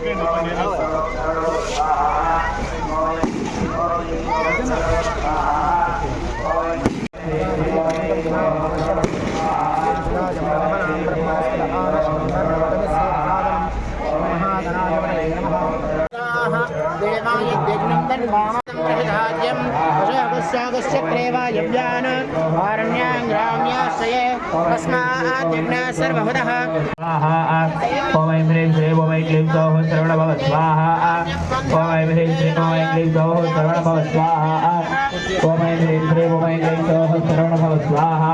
ਪਿੰਡ ਬੰਨੇ क्रेवायव्यान् आरण्यां ग्राम्याश्रये तस्मात् यज्ञः ओम ऐं ह्रीं श्रीं ओम ऐं क्लीं सौः श्रवणभव स्वाहा ओम ऐं ह्रीं श्रीं ओम ऐं क्लीं सौः श्रवणभव स्वाहा ओम ऐं ह्रीं श्रीं ओम ऐं क्लीं सौः श्रवणभव स्वाहा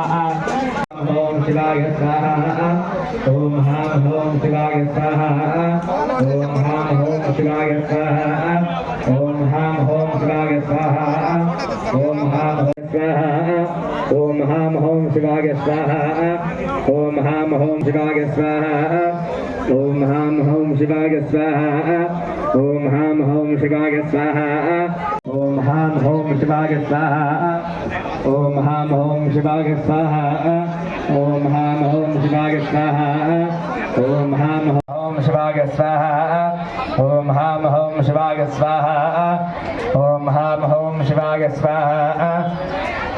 ॐ शिवाय स्वाहा ॐ हाँ ॐ शिवाय स्वाहा ॐ हाँ ॐ शिवाय स्वाहा ఓం హాం హోం శివాయ స్వాహ ఓం హాం హోం శివాయ స్వాహ ఓం హాం హోం శివాయ స్వాహ ఓం హాం హోం శివాయ స్వాహ ఓం హాం హోం శివాయ స్వాహ ఓం హాం హోం శివాయ స్వాహ ఓం హాం హోం శివాయ స్వాహ ఓం హాం హోం శివాయ స్వాహ ఓం హాం హోం శివాయ స్వాహ ఓం హాం హోం శివాయ స్వాహ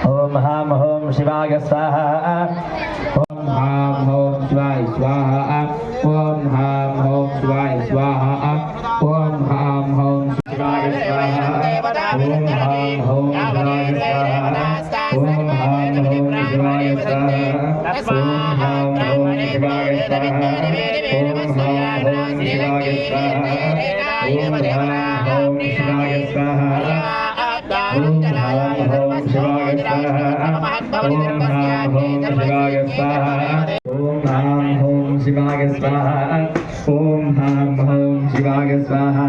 ఓం హాం హోం శివాయ స్వాహ ఓం హాం హోం శివాయ స్వాహ ఓం హాం హోం శివాయ స్వాహ ఓం హాం హోం శివాయ స్వాహ ఓం హాం హోం శివాయ స్వాహ ఓం హాం హోం శివాయ స్వాహ ఓం హాం హోం శివాయ స్వాహ ఓం హాం హోం శివాయ స్వాహ ఓం హాం హోం శివాయ స్వాహ ఓం హాం హోం शिवाय ओम नाम ओम शिवाय स्वाहा ओम नाम ओम शिवाय स्वाहा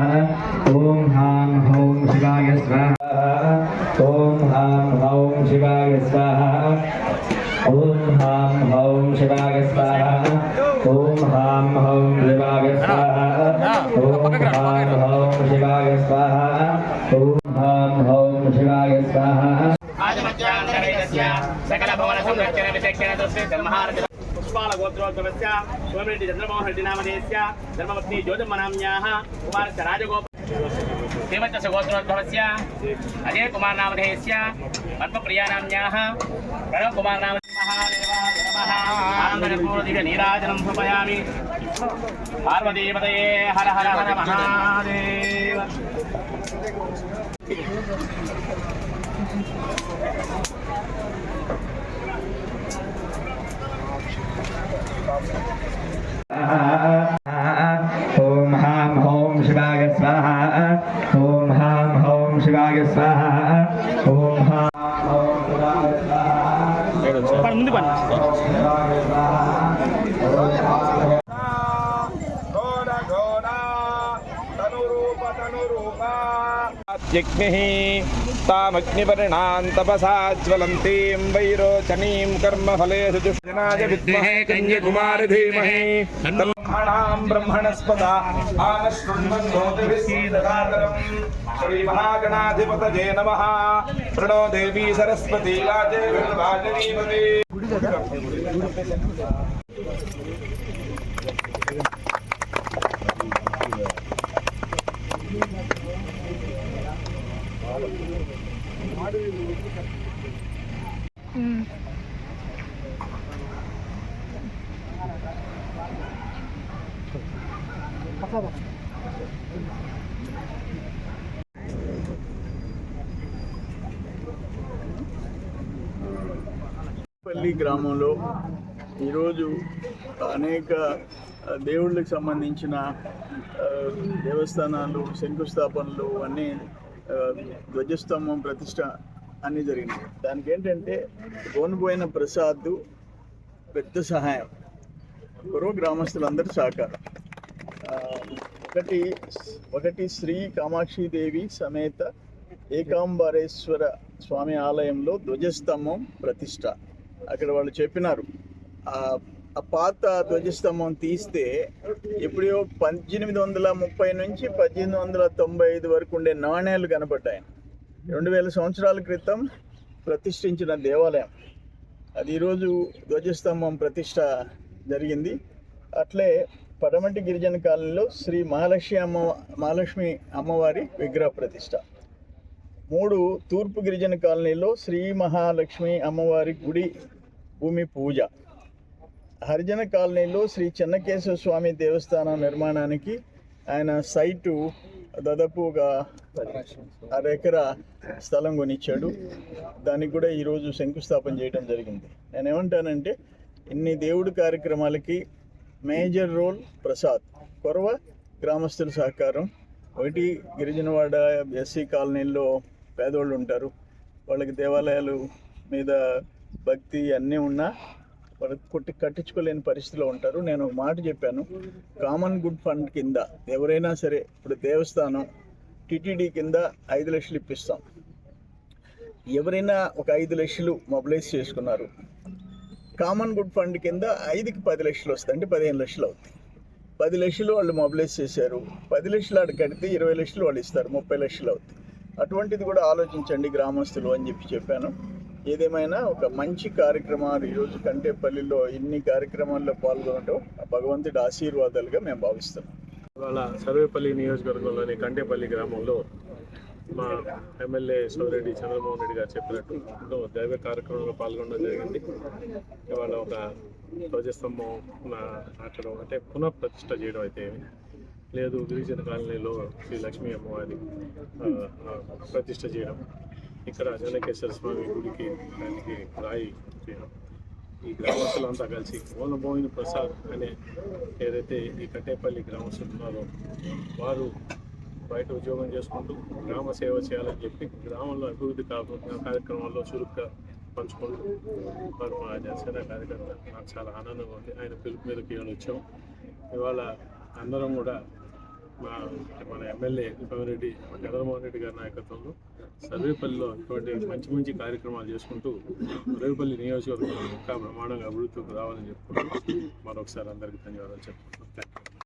ओम नाम ओम शिवाय स्वाहा ओम नाम ओम शिवाय स्वाहा ओम नाम ओम शिवाय स्वाहा ओम नाम ओम शिवाय स्वाहा ओम नाम ओम शिवाय स्वाहा ओम భవన సంరక్షణ విచక్షణ దృష్టి బ్రహ్మార్జన పుష్పాల గోత్రోద్భవస్య సోమిరెడ్డి చంద్రమోహన్ రెడ్డి నామధేయస్య ధర్మపత్ని జ్యోతిర్మనామ్యాః కుమారస్య రాజగోపాల శ్రీమచ్చ గోత్రోద్భవస్య అజయ కుమార్ నామధేయస్య పద్మప్రియా నామ్యాః ప్రణవ్ కుమార్ నామ ఆనందకర్పూరదివ్య నీరాజనం సమయామి. పార్వదేవతయే హర హర హర మహాదేవ. ముందు वैरोचनी कर्म वैरोचनीं कर्मफले ऋतुजनाय ब्राह्मणां ब्रह्मणस्पदा श्रीमहागणाधिपतये नमः। प्रणो देवी सरस्वती राजे పల్లి గ్రామంలో ఈరోజు అనేక దేవుళ్ళకి సంబంధించిన దేవస్థానాలు శంకుస్థాపనలు అన్నీ ధ్వజస్తంభం ప్రతిష్ట అన్నీ జరిగినాయి. దానికి ఏంటంటే గోనుపోయిన ప్రసాద్ పెద్ద సహాయం. గురువు గ్రామస్తులందరూ సహకారం. ఒకటి ఒకటి శ్రీ కామాక్షిదేవి సమేత ఏకాంబరేశ్వర స్వామి ఆలయంలో ధ్వజస్తంభం ప్రతిష్ట. అక్కడ వాళ్ళు చెప్పినారు. ఆ పాత ధ్వజస్తంభం తీస్తే ఎప్పుడో పద్దెనిమిది వందల ముప్పై నుంచి పద్దెనిమిది వందల తొంభై ఐదు వరకు ఉండే నాణేలు కనపడ్డాయి. రెండు వేల సంవత్సరాల క్రితం ప్రతిష్ఠించిన దేవాలయం. అది ఈరోజు ధ్వజస్తంభం ప్రతిష్ట జరిగింది. అట్లే పడమటి గిరిజన కాలనీలో శ్రీ మహాలక్ష్మి అమ్మ మహాలక్ష్మి అమ్మవారి విగ్రహ ప్రతిష్ట మూడు తూర్పు గిరిజన కాలనీలో శ్రీ మహాలక్ష్మి అమ్మవారి గుడి భూమి పూజ. హరిజన కాలనీలో శ్రీ చెన్నకేశవ స్వామి దేవస్థానం నిర్మాణానికి ఆయన సైటు దాదాపు ఒక అరెకరా స్థలం కొనిచ్చాడు. దానికి కూడా ఈరోజు శంకుస్థాపన చేయడం జరిగింది. నేను ఏమంటానంటే ఇన్ని దేవుడి కార్యక్రమాలకి మేజర్ రోల్ ప్రసాద్ కొరవ గ్రామస్తుల సహకారం. ఒకటి గిరిజనవాడ ఎస్సీ కాలనీల్లో పేదోళ్ళు ఉంటారు. వాళ్ళకి దేవాలయాలు మీద భక్తి అన్నీ ఉన్నా వాళ్ళకి కొట్టి కట్టించుకోలేని పరిస్థితిలో ఉంటారు. నేను ఒక మాట చెప్పాను. కామన్ గుడ్ ఫండ్ కింద ఎవరైనా సరే ఇప్పుడు దేవస్థానం టిటిడి కింద ఐదు లక్షలు ఇప్పిస్తాం. ఎవరైనా ఒక ఐదు లక్షలు మొబిలైజ్ చేసుకున్నారు. కామన్ గుడ్ ఫండ్ కింద ఐదుకి పది లక్షలు వస్తాయి. అంటే పదిహేను లక్షలు అవుతాయి. పది లక్షలు వాళ్ళు మొబిలైజ్ చేశారు. పది లక్షలు ఆడ కడితే ఇరవై లక్షలు వాళ్ళు ఇస్తారు. ముప్పై లక్షలు అవుతాయి. అటువంటిది కూడా ఆలోచించండి గ్రామస్తులు అని చెప్పి చెప్పాను. ఏదేమైనా ఒక మంచి కార్యక్రమాలు ఈరోజు కంటేపల్లిలో ఇన్ని కార్యక్రమాల్లో పాల్గొనడం ఆ భగవంతుడి ఆశీర్వాదాలుగా మేము భావిస్తున్నాం. ఇవాళ సర్వేపల్లి నియోజకవర్గంలోని కంటేపల్లి గ్రామంలో మా ఎమ్మెల్యే సోరెడ్డి చంద్రమోహన్ రెడ్డి గారు చెప్పినట్టు దైవ కార్యక్రమంలో పాల్గొనడం జరిగింది. ఇవాళ ఒక ధ్వజస్తంభం నా- నాటడం అంటే పునః ప్రతిష్ట చేయడం అయితే లేదు. గిరిజన కాలనీలో శ్రీ లక్ష్మీ అమ్మవారి ప్రతిష్ట చేయడం. ఇక్కడ జనకేశ్వర స్వామి గుడికి దానికి రాయి చేయడం ఈ గ్రామస్తులంతా కలిసి ఓనబోయిన ప్రసాద్ అనే ఏదైతే ఈ కట్టేపల్లి గ్రామస్తులు ఉన్నారో వారు బయట ఉద్యోగం చేసుకుంటూ గ్రామ సేవ చేయాలని చెప్పి గ్రామంలో అభివృద్ధి కాకుండా కార్యక్రమాల్లో చురుగ్గా పంచుకుంటూ వారు మా జనసేన కార్యకర్త. నాకు చాలా ఆనందంగా ఉంది. ఆయన పిలుపు మీదకి ఇవాళ వచ్చాం. ఇవాళ అందరం కూడా మన ఎమ్మెల్యే రెడ్డి జగన్మోహన్ రెడ్డి గారి నాయకత్వంలో సర్వేపల్లిలో ఇటువంటి మంచి మంచి కార్యక్రమాలు చేసుకుంటూ సర్వేపల్లి నియోజకవర్గం ఇంకా బ్రహ్మాండంగా అభివృద్ధికి రావాలని చెప్పుకుంటూ మరొకసారి అందరికీ ధన్యవాదాలు చెప్పుకుంటున్నాం.